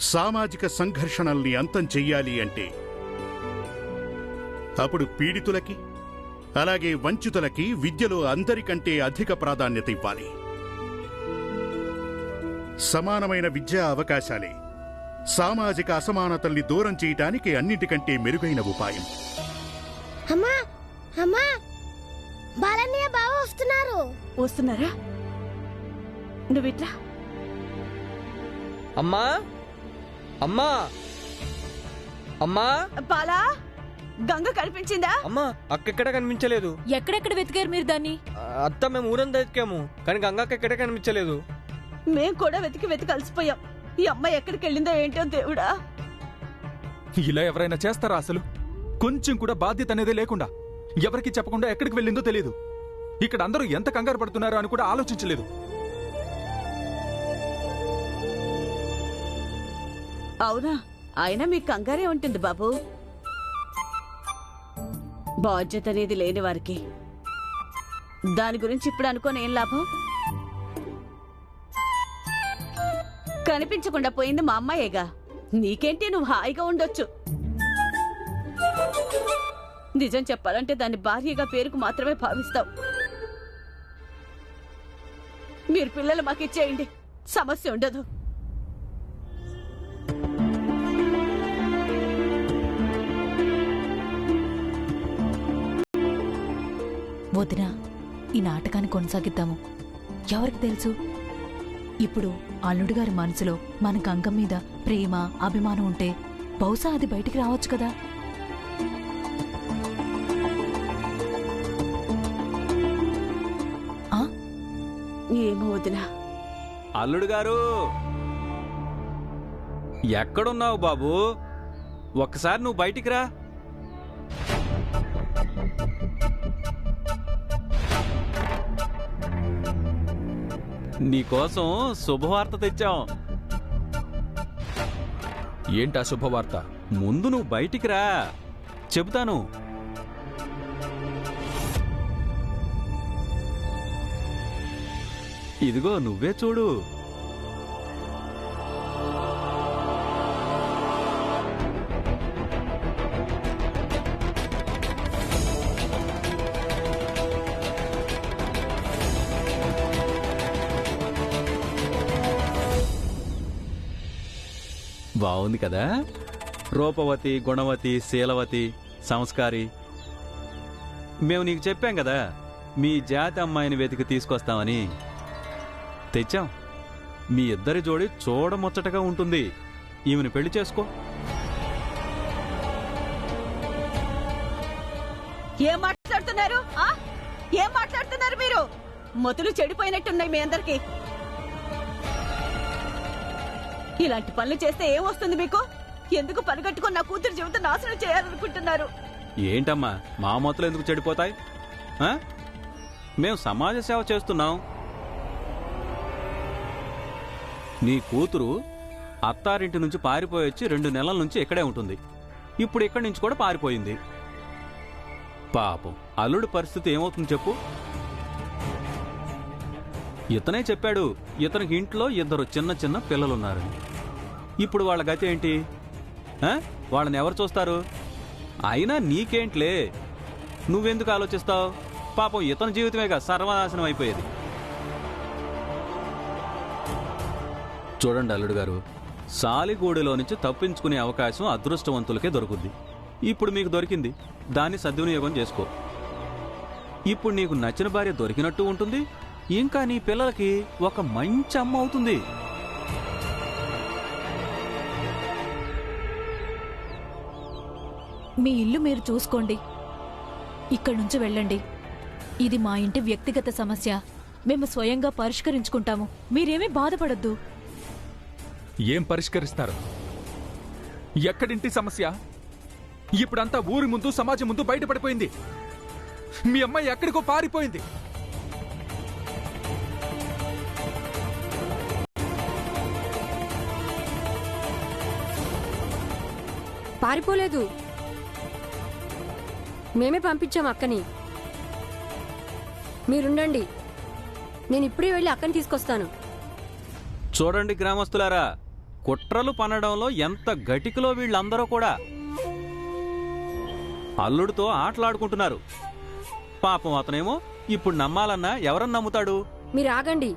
సామాజిక సంఘర్షణల్ని అంతం చెయ్యాలి అంటే అప్పుడు పీడితులకి అలాగే వంచితులకి విద్యలో అందరికంటే అధిక ప్రాధాన్యత ఇవ్వాలి. సమానమైన విద్యా అవకాశాలే సామాజిక అసమానతల్ని దూరం చేయటానికి అన్నిటికంటే మెరుగైన ఉపాయం. అమ్మా! అమ్మా! బాలన్నయ్య బావ వస్తున్నారు. వస్తున్నారా? నువ్విట్రా అమ్మా! అమ్మా! అమ్మా! బాలా గంగ కనిపించిందా? అమ్మా అక్కెక్కడ కనిపించలేదు? ఎక్కడెక్కడ వెతికారు మీరు దాన్ని? అత్త మేము ఊరంతా ఎతికాము కానీ గంగక్క ఎక్కడ కనిపించలేదు? మేం కూడా వెతికి వెతికి కలిసిపోయాం ఈ అమ్మాయి ఎక్కడికి వెళ్ళిందో ఏంటో దేవుడా? ఇలా ఎవరైనా చేస్తారా అసలు? కొంచెం కూడా బాధ్యత అనేది లేకుండా. ఎవరికి చెప్పకుండా ఎక్కడికి వెళ్ళిందో తెలియదు ఇక్కడ అందరూ ఎంత కంగారు పడుతున్నారో అని కూడా ఆలోచించలేదు. అవునా? అయినా మీకు కంగారే ఉంటుంది బాబు. బాధ్యత అనేది లేని వారికి. దాని గురించి ఇప్పుడు అనుకోని ఏం లాభం? కనిపించకుండా పోయింది మా అమ్మాయేగా. నీకేంటి? నువ్వు హాయిగా ఉండొచ్చు. నిజం చెప్పాలంటే దాన్ని భార్యగా పేరుకు మాత్రమే భావిస్తావు. మీరు పిల్లలు మాకు ఇచ్చేయండి సమస్య ఉండదు. వదిన ఈ నాటకాన్ని కొనసాగిద్దాము. ఎవరికి తెలుసు? ఇప్పుడు అల్లుడు గారి మనసులో మన గంగం మీద ప్రేమ అభిమానం ఉంటే బహుశా అది బయటికి రావచ్చు కదా? ఆ? ఏమో వదినా. అల్లుడు గారు! ఎక్కడున్నావు బాబు? ఒక్కసారి నువ్వు బయటికి రా. నీకోసం శుభవార్త తెచ్చాం. ఏంటా శుభవార్త? ముందు నువ్వు బయటికి రా. చెబుతాను. ఇదిగో నువ్వే చూడు. బాగుంది కదా? రూపవతి గుణవతి శీలవతి సంస్కారి. మేము నీకు చెప్పాం కదా మీ జాతి అమ్మాయిని వెతికి తీసుకొస్తామని. తెచ్చాం. మీ ఇద్దరి జోడి చూడముచ్చటగా ఉంటుంది. ఈమెను పెళ్ళి చేసుకో. ఏం మాట్లాడుతున్నారు? ఏం మాట్లాడుతున్నారు మీరు? మొదలు చెడిపోయినట్టున్నాయి మీ అందరికి. ఇలాంటి పనులు చేస్తే ఏమొస్తుంది మీకు? ఎందుకు పనిగట్టుకుని నా కూతురు జీవితం నాశనం చేయాలనుకుంటున్నారు? ఏంటమ్మా మా మొత్తలు ఎందుకు చెడిపోతాయి? మేము సమాజ సేవ చేస్తున్నాం. నీ కూతురు అత్తారింటి నుంచి పారిపోయి వచ్చి రెండు నెలల నుంచి ఇక్కడే ఉంటుంది. ఇప్పుడు ఇక్కడి నుంచి కూడా పారిపోయింది. పాపం అల్లుడి పరిస్థితి ఏమవుతుంది చెప్పు? ఇతనే చెప్పాడు ఇతనికి ఇంట్లో ఇద్దరు చిన్న చిన్న పిల్లలున్నారని. ఇప్పుడు వాళ్ళ గతి ఏంటి? వాళ్ళని ఎవరు చూస్తారు? అయినా నీకేంట్లే? నువ్వెందుకు ఆలోచిస్తావు? పాపం ఇతని జీవితమేగా సర్వనాశనం అయిపోయేది. చూడండి అల్లుడు గారు. సాలిగూడిలో నుంచి తప్పించుకునే అవకాశం అదృష్టవంతులకే దొరుకుద్ది. ఇప్పుడు మీకు దొరికింది. దాన్ని సద్వినియోగం చేసుకో. ఇప్పుడు నీకు నచ్చిన భార్య దొరికినట్టు ఉంటుంది. ఇంకా నీ పిల్లలకి ఒక మంచి అమ్మ అవుతుంది. మీ ఇల్లు మీరు చూసుకోండి. ఇక్కడి నుంచి వెళ్ళండి. ఇది మా ఇంటి వ్యక్తిగత సమస్య. మేము స్వయంగా పరిష్కరించుకుంటాము. మీరేమీ బాధపడొద్దు. ఏం పరిష్కరిస్తారు? ఎక్కడింటి సమస్య? ఇప్పుడంతా ఊరి ముందు సమాజం ముందు బయటపడిపోయింది. మీ అమ్మాయి ఎక్కడికో పారిపోయింది. పారిపోలేదు. మేమే పంపించాం అక్కని. మీరుండండి. నేను ఇప్పుడే వెళ్ళి అక్కని తీసుకొస్తాను. చూడండి గ్రామస్తులారా కుట్రలు పనడంలో ఎంత గటికలో వీళ్ళందరూ కూడా. అల్లుడితో ఆటలాడుకుంటున్నారు. పాపం అతనేమో ఇప్పుడు నమ్మాలన్నా ఎవరన్నా నమ్ముతాడు? మీరు ఆగండి.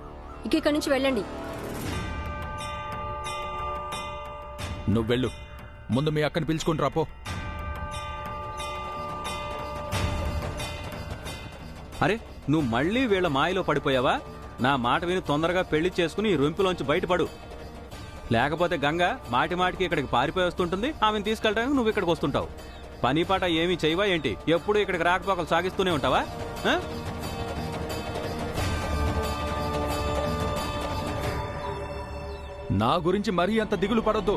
ఇక ఇక్కడి నుంచి వెళ్ళండి. నువ్వు వెళ్ళు. ముందు మీ అక్కని పిలుచుకుని రాపో అరే నువ్వు మళ్ళీ వీళ్ళ మాయలో పడిపోయావా? నా మాట విని తొందరగా పెళ్ళి చేసుకుని ఈ రొంపిలోంచి బయటపడు. లేకపోతే గంగ మాటి మాటికి ఇక్కడికి పారిపోయి వస్తుంటుంది ఆమెను తీసుకెళ్ళడానికి నువ్వు ఇక్కడికి వస్తుంటావు. పని పాట ఏమీ చేయవా ఏంటి? ఎప్పుడు ఇక్కడికి రాకపోకలు సాగిస్తూనే ఉంటావా? నా గురించి మరీ అంత దిగులు పడద్దు.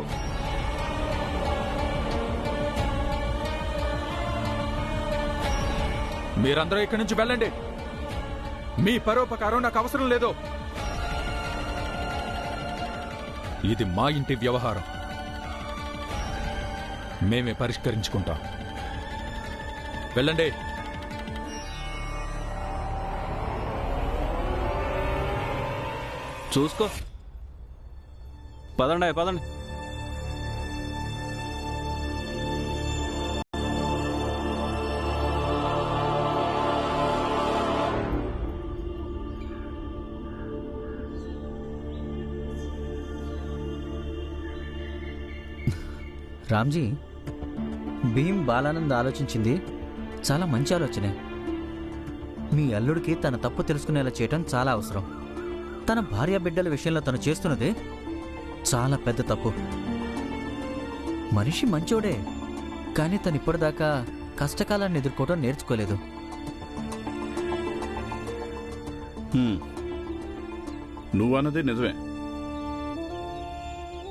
మీరందరూ ఇక్కడి నుంచి వెళ్ళండి. మీ పరోపకారం నాకు అవసరం లేదు. ఇది మా ఇంటి వ్యవహారం. మేమే పరిష్కరించుకుంటాం. వెళ్ళండి. చూసుకో. పదండి పదండి. రామ్జీ భీమ్ బాలానంద్ ఆలోచించింది. చాలా మంచి ఆలోచనే. మీ అల్లుడికి తన తప్పు తెలుసుకునేలా చేయటం చాలా అవసరం. తన భార్య బిడ్డల విషయంలో తను చేస్తున్నదే చాలా పెద్ద తప్పు. మనిషి మంచోడే కానీ తను ఇప్పటిదాకా కష్టకాలాన్ని ఎదుర్కోవటం నేర్చుకోలేదు. నువ్వన్నది నిజమే.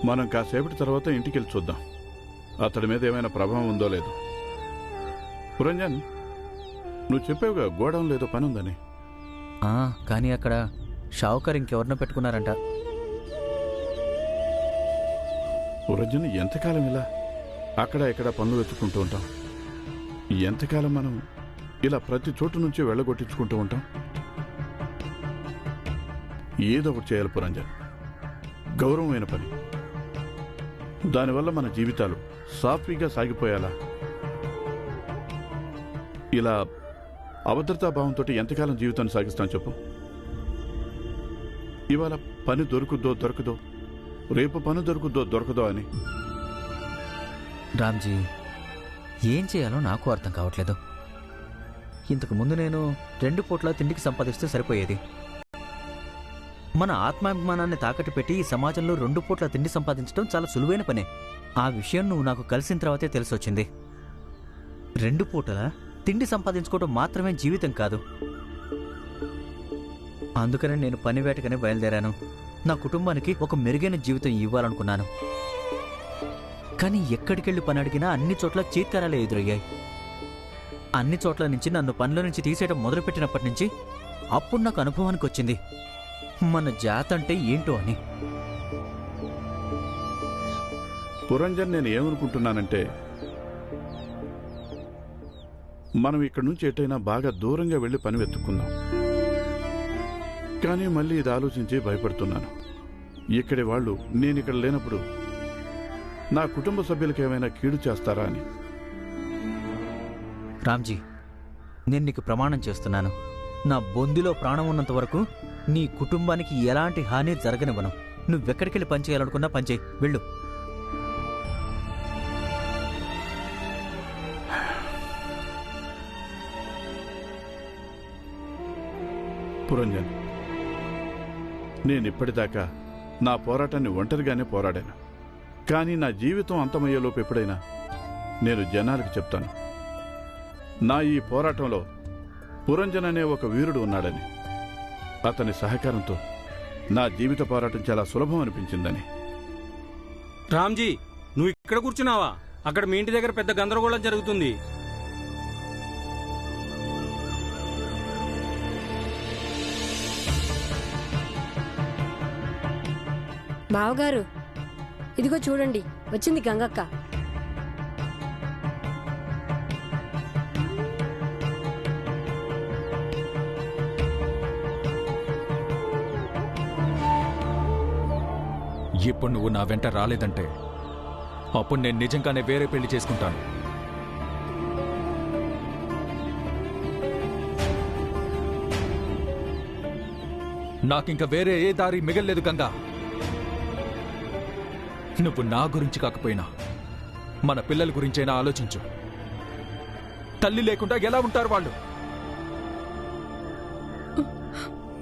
మనం కాసేపటి తర్వాత ఇంటికి వెళ్ళి చూద్దాం. అతడి మీద ఏమైనా ప్రభావం ఉందో లేదో. పురంజన్ నువ్వు చెప్పావుగా గోడౌన్ లేదో పని ఉందని ఆ, కానీ అక్కడ షావుకర్ ఇంకెవరినో పెట్టుకున్నారంట. పురంజన్ ఎంతకాలం ఇలా అక్కడ ఇక్కడ పనులు వెతుక్కుంటూ ఉంటాం? ఎంతకాలం మనం ఇలా ప్రతి చోటు నుంచి వెళ్ళగొట్టించుకుంటూ ఉంటాం? ఏదో ఒకటి చేయాలి పురంజన్. గౌరవమైన పని. దానివల్ల మన జీవితాలు సాఫీగా సాగిపోయేలా? ఇలా అభద్రతా భావంతో ఎంతకాలం జీవితాన్ని సాగిస్తాం చెప్పు. ఇవాళ పని దొరుకుద్దో దొరకదో రేపు పని దొరుకుద్దో దొరకదో అని. రామ్జీ ఏం చేయాలో నాకు అర్థం కావట్లేదు. ఇంతకు ముందు నేను రెండు పూట్ల తిండికి సంపాదిస్తే సరిపోయేది. మన ఆత్మాభిమానాన్ని తాకట్టు పెట్టి ఈ సమాజంలో రెండు పూట్ల తిండి సంపాదించడం చాలా సులువైన పనే. ఆ విషయం నువ్వు నాకు కలిసిన తర్వాతే తెలిసొచ్చింది. రెండు పూటల తిండి సంపాదించుకోవడం మాత్రమే జీవితం కాదు. అందుకనే నేను పని వేటకనే బయలుదేరాను. నా కుటుంబానికి ఒక మెరుగైన జీవితం ఇవ్వాలనుకున్నాను. కానీ ఎక్కడికెళ్ళి పని అడిగినా అన్ని చోట్ల చీత్కారాలే ఎదురయ్యాయి. అన్ని చోట్ల నుంచి నన్ను పనిలో నుంచి తీసేయడం మొదలుపెట్టినప్పటి నుంచి అప్పుడు నాకు అనుభవానికి వచ్చింది మన జాత అంటే ఏంటో అని. పురంజన్ నేను ఏమనుకుంటున్నానంటే మనం ఇక్కడి నుంచి ఎటైనా బాగా దూరంగా వెళ్ళి పని వెతుక్కుందాం కానీ మళ్ళీ ఇది ఆలోచించి భయపడుతున్నాను. ఇక్కడి వాళ్ళు నేను ఇక్కడ లేనప్పుడు నా కుటుంబ సభ్యులకు ఏమైనా కీడు చేస్తారా అని. రామ్జీ నేను నీకు ప్రమాణం చేస్తున్నాను. నా బొందిలో ప్రాణం ఉన్నంత వరకు నీ కుటుంబానికి ఎలాంటి హాని జరగనివ్వను. నువ్వెక్కడికెళ్ళి పని చేయాలనుకున్నా పని పురంజన్. నేను ఇప్పటిదాకా నా పోరాటాన్ని ఒంటరిగానే పోరాడాను. కానీ నా జీవితం అంతమయ్యేలోపు ఎప్పుడైనా నేను జనాలకు చెప్తాను. నా ఈ పోరాటంలో పురంజన్ అనే ఒక వీరుడు ఉన్నాడని. అతని సహకారంతో నా జీవిత పోరాటం చాలా సులభం అనిపించిందని. రామ్జీ నువ్వు ఇక్కడ కూర్చున్నావా? అక్కడ మీ ఇంటి దగ్గర పెద్ద గందరగోళం జరుగుతుంది. బావగారు ఇదిగో చూడండి వచ్చింది గంగక్క. ఇప్పుడు నువ్వు నా వెంట రాలేదంటే అప్పుడు నేను నిజంగానే వేరే పెళ్ళి చేసుకుంటాను. నాకింక వేరే ఏ దారి మిగల్లేదు గంగా. నువ్వు నా గురించి కాకపోయినా మన పిల్లల గురించైనా ఆలోచించు. తల్లి లేకుండా ఎలా ఉంటారు వాళ్ళు?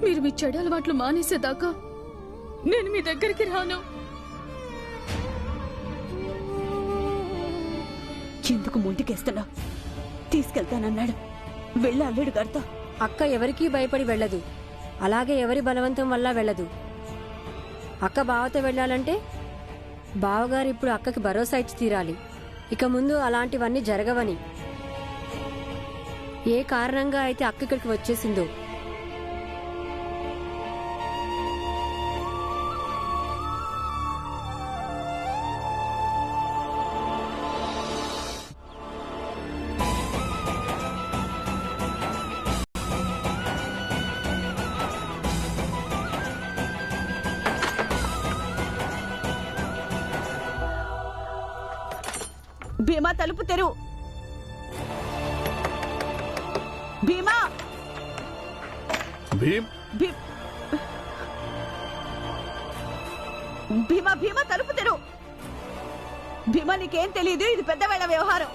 మీరు మీ చెడు అలవాట్లు మానేసేదాకా నేను మీ దగ్గరికి రాను. ఎందుకు ముందుకేస్తున్నా తీసుకెళ్తానన్నాడు. వెళ్ళి అల్లుడు గారితో. అక్క ఎవరికీ భయపడి వెళ్ళదు. అలాగే ఎవరి బలవంతం వల్ల వెళ్ళదు. అక్క బావతో వెళ్ళాలంటే బావగారు ఇప్పుడు అక్కకి భరోసా ఇచ్చి తీరాలి. ఇక ముందు అలాంటివన్నీ జరగవని. ఏ కారణంగా అయితే అక్క ఇక్కడికి వచ్చేసిందో భీమా తలుపు తెరువు. భీమా! భీమ్? భీమా భీమా తలుపు తెరువు. భీమా నీకేం తెలియదు ఇది పెద్దవేళ వ్యవహారం.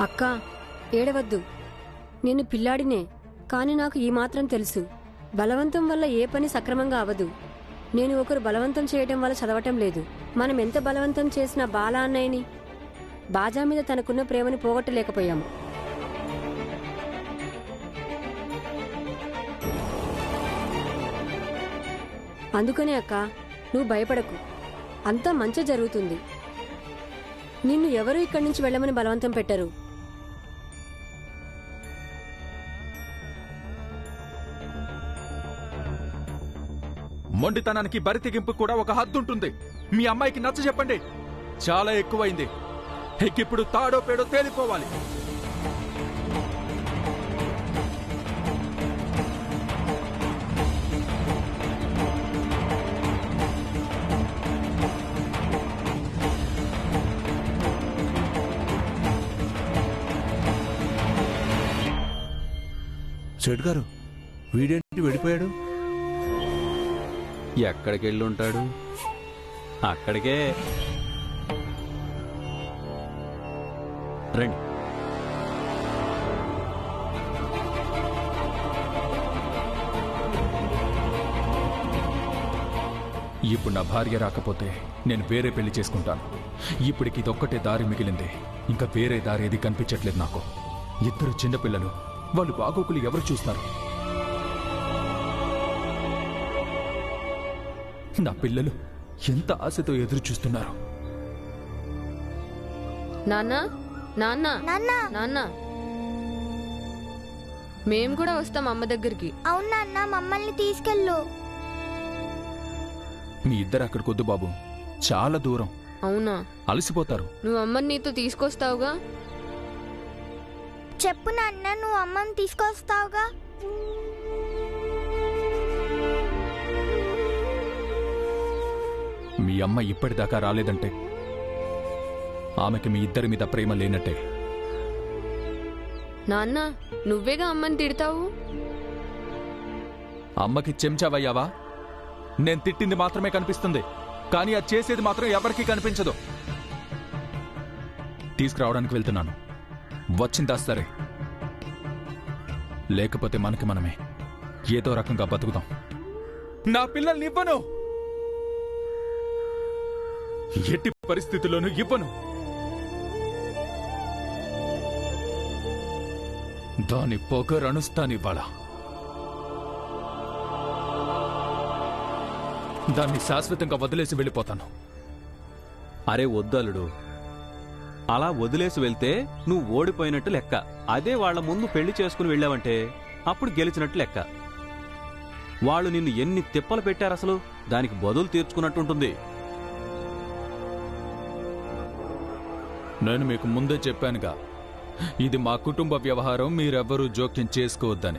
అక్క ఏడవద్దు. నేను పిల్లాడినే కాని నాకు ఈ మాత్రం తెలుసు. బలవంతం వల్ల ఏ పని సక్రమంగా అవదు. నేను ఒకరు బలవంతం చేయటం వల్ల చదవటం లేదు. మనం ఎంత బలవంతం చేసినా బాలా అన్నయ్యని బాజా మీద తనకున్న ప్రేమని పోగొట్టలేకపోయాము. అందుకనే అక్క నువ్వు భయపడకు. అంతా మంచి జరుగుతుంది. నిన్ను ఎవరు ఇక్కడి నుంచి వెళ్ళమని బలవంతం పెట్టరు. మొండితనానికి బరితెగింపు కూడా ఒక హద్దుంటుంది. మీ అమ్మాయికి నచ్చ చెప్పండి. చాలా ఎక్కువైంది. ఇప్పుడు తాడో పేడో తేలిపోవాలి. సెట్ గారు వీడేంటి వెళ్ళిపోయాడు ఎక్కడికి వెళ్ళి ఉంటాడు అక్కడికే. రండి. ఇప్పుడు నా భార్య రాకపోతే నేను వేరే పెళ్ళి చేసుకుంటాను. ఇప్పటికి ఇదొక్కటే దారి మిగిలింది. ఇంకా వేరే దారి ఏది కనిపించట్లేదు నాకు. ఇద్దరు చిన్నపిల్లలు. వాళ్ళు బాగోకులు ఎవరు చూస్తారు? నా పిల్లలు ఎంత ఆశతో ఎదురు చూస్తున్నారు. నాన్న నాన్న నాన్న. నాన్న. మేం కూడా వస్తాం అమ్మ దగ్గరికి. అవును నాన్న మమ్మల్ని తీసుకెళ్ళు. మీ ఇద్దరు అక్కడికి వద్దు బాబు. చాలా దూరం. అవునా? అలసిపోతారు. నువ్వు అమ్మని నీతో తీసుకొస్తావుగా? చెప్పు నాన్న నువ్వు అమ్మని తీసుకొస్తావుగా? మీ అమ్మ ఇప్పటిదాకా రాలేదంటే ఆమెకి మీ ఇద్దరి మీద ప్రేమ లేనట్టే. నాన్న నువ్వేగా అమ్మని తిడతావు? అమ్మకి చెంచావయ్యావా? నేను తిట్టింది మాత్రమే కనిపిస్తుంది కానీ అది చేసేది మాత్రం ఎవరికీ కనిపించదు. తీసుకురావడానికి వెళ్తున్నాను. వచ్చిందా సరే. లేకపోతే మనకి మనమే. ఏదో రకంగా బతుకుదాం. నా పిల్లల్ని ఇవ్వను! ఎట్టి పరిస్థితుల్లోనూ ఇవ్వను. దాని పొగరనుస్తానివ్వాలా దాన్ని శాశ్వతంగా వదిలేసి వెళ్ళిపోతాను. అరే వద్దలుడు అలా వదిలేసి వెళ్తే నువ్వు ఓడిపోయినట్టు లెక్క. అదే వాళ్ళ ముందు పెళ్ళి చేసుకుని వెళ్ళావంటే అప్పుడు గెలిచినట్టు లెక్క. వాళ్ళు నిన్ను ఎన్ని తిప్పలు పెట్టారు అసలు దానికి బదులు తీర్చుకున్నట్టుంటుంది. నేను మీకు ముందే చెప్పానుగా ఇది మా కుటుంబ వ్యవహారం మీరెవ్వరూ జోక్యం చేసుకోవద్దని.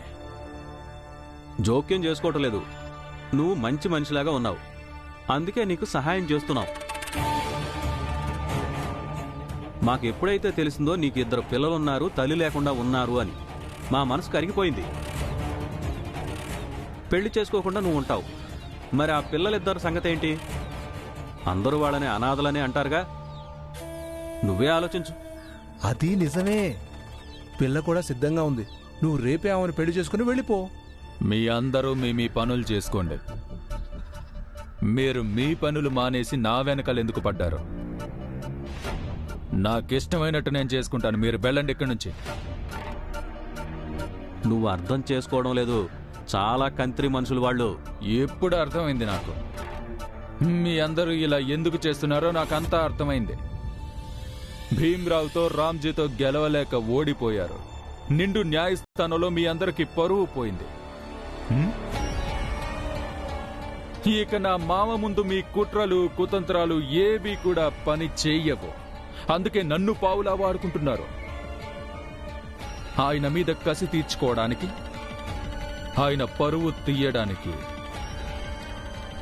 జోక్యం చేసుకోవటం లేదు. నువ్వు మంచి మనిషిలాగా ఉన్నావు. అందుకే నీకు సహాయం చేస్తున్నావు. మాకు ఎప్పుడైతే తెలిసిందో నీకు ఇద్దరు పిల్లలున్నారు తల్లి లేకుండా ఉన్నారు అని. మా మనసు కరిగిపోయింది. పెళ్ళి చేసుకోకుండా నువ్వు ఉంటావు. మరి ఆ పిల్లలిద్దరు సంగతి ఏంటి అందరూ వాళ్ళని అనాథలనే అంటారుగా? నువ్వే ఆలోచించు. అది నిజమే. పిల్ల కూడా సిద్ధంగా ఉంది. నువ్వు రేపే ఆమెను పెళ్ళి చేసుకుని వెళ్ళిపో. మీ అందరూ మీ మీ పనులు చేసుకోండి. మీరు మీ పనులు మానేసి నా వెనకాల ఎందుకు పడ్డారు? నాకిష్టమైనట్టు నేను చేసుకుంటాను. మీరు వెళ్ళండి ఇక్కడి నుంచి. నువ్వు అర్థం చేసుకోవడం లేదు. చాలా కంత్రి మనుషులు వాళ్ళు. ఎప్పుడు అర్థమైంది నాకు? మీ అందరూ ఇలా ఎందుకు చేస్తున్నారో నాకంతా అర్థమైంది. భీమ్రావుతో రామ్జీతో గెలవలేక ఓడిపోయారు. నిండు న్యాయస్థానంలో మీ అందరికి పరువు పోయింది. ఇక నా మామ ముందు మీ కుట్రలు కుతంత్రాలు ఏవి కూడా పని చేయవు. అందుకే నన్ను పావులా వాడుకుంటున్నారు. ఆయన మీద కసి తీర్చుకోవడానికి ఆయన పరువు తీయడానికి.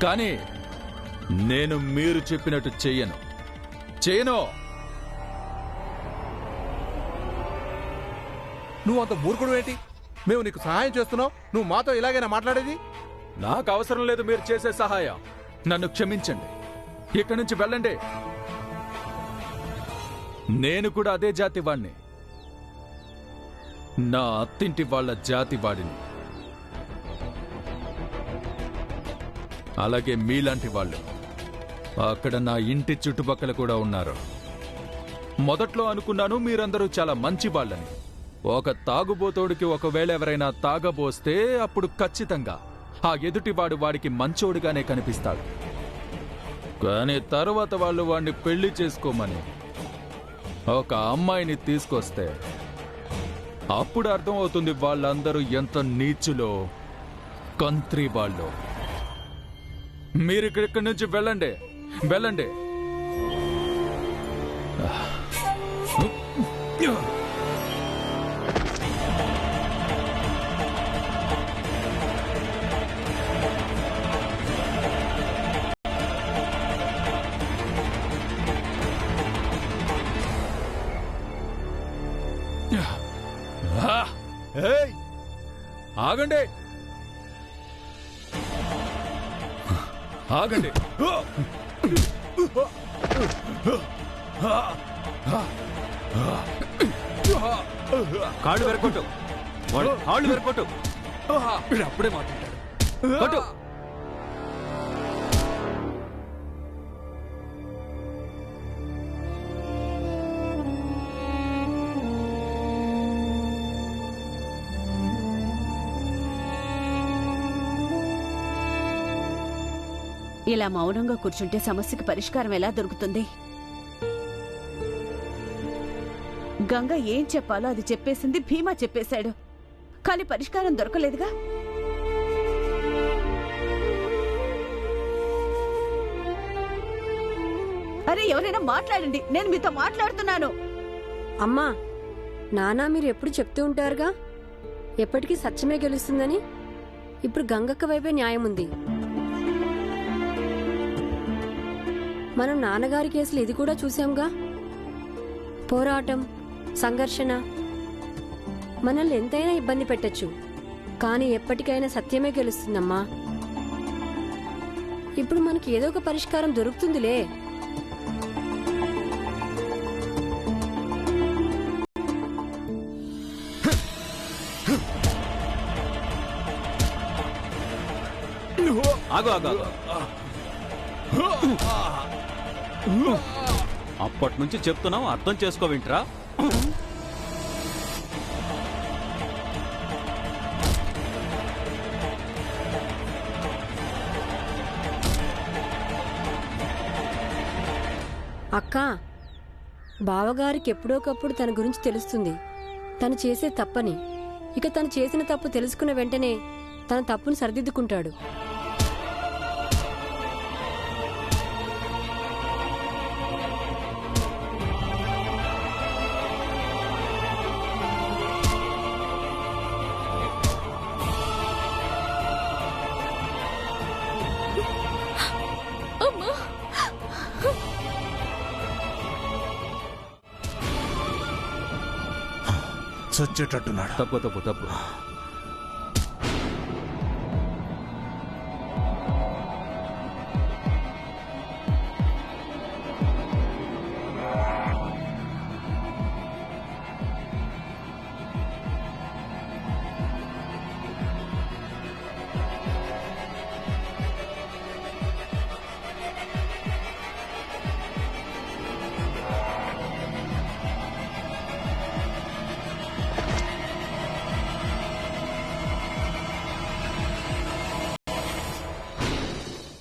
కానీ నేను మీరు చెప్పినట్టు చెయ్యను చేయను! నువ్వు అంత మూర్ఖుడు ఏంటి? మేము నీకు సహాయం చేస్తున్నావు నువ్వు మాతో ఇలాగైనా మాట్లాడేది? నాకు అవసరం లేదు మీరు చేసే సహాయం. నన్ను క్షమించండి. ఇక్కడి నుంచి వెళ్ళండి. నేను కూడా అదే జాతి వాణ్ణి. నా అత్తింటి వాళ్ళ జాతి వాడిని. అలాగే మీలాంటి వాళ్ళు. అక్కడ నా ఇంటి చుట్టుపక్కల కూడా ఉన్నారు. మొదట్లో అనుకున్నాను మీరందరూ చాలా మంచి వాళ్ళని. ఒక తాగుబోతోడికి ఒకవేళ ఎవరైనా తాగబోస్తే అప్పుడు ఖచ్చితంగా. ఆ ఎదుటివాడు వాడికి మంచోడుగానే కనిపిస్తాడు. కానీ తర్వాత వాళ్ళు వాడిని పెళ్ళి చేసుకోమని ఒక అమ్మాయిని తీసుకొస్తే అప్పుడు అర్థమవుతుంది వాళ్ళందరూ ఎంత నీచులో కంత్రి వాళ్ళు. మీరు ఇక్కడి నుంచి వెళ్ళండి వెళ్ళండి. ఆగండి. ఆగండి. కాళ్ళు వెరకొట్టు వాడి కాళ్ళు వెరకొట్టు అప్పుడే మాట్లాడాడు ఇలా మౌనంగా కూర్చుంటే సమస్యకి పరిష్కారం ఎలా దొరుకుతుంది? గంగ ఏం చెప్పాలో అది చెప్పేసింది భీమా చెప్పేశాడు. కానీ పరిష్కారం దొరకలేదుగా? అరే ఎవరైనా మాట్లాడండి. నేను మీతో మాట్లాడుతున్నాను. అమ్మా నానా మీరు ఎప్పుడు చెప్తూ ఉంటారుగా? ఎప్పటికీ సత్యమే గెలుస్తుందని? ఇప్పుడు గంగక్క వైపే న్యాయం ఉంది. మనం నాన్నగారి కేసులు ఇది కూడా చూసాంగా పోరాటం సంఘర్షణ మనల్ని ఎంతైనా ఇబ్బంది పెట్టచ్చు. కానీ ఎప్పటికైనా సత్యమే గెలుస్తుందమ్మా. ఇప్పుడు మనకి ఏదో ఒక పరిష్కారం దొరుకుతుందిలే. ఆగు ఆగు. అప్పటి నుంచి చెప్తున్నావు అర్థం చేసుకోవింట్రా అక్క బావగారికి ఎప్పుడోకప్పుడు తన గురించి తెలుస్తుంది. తను చేసే తప్పని. ఇక తను చేసిన తప్పు తెలుసుకున్న వెంటనే తన తప్పును సరిదిద్దుకుంటాడు. చచ్చేటట్టున్నాడు. తప్పు తప్పు తప్పు.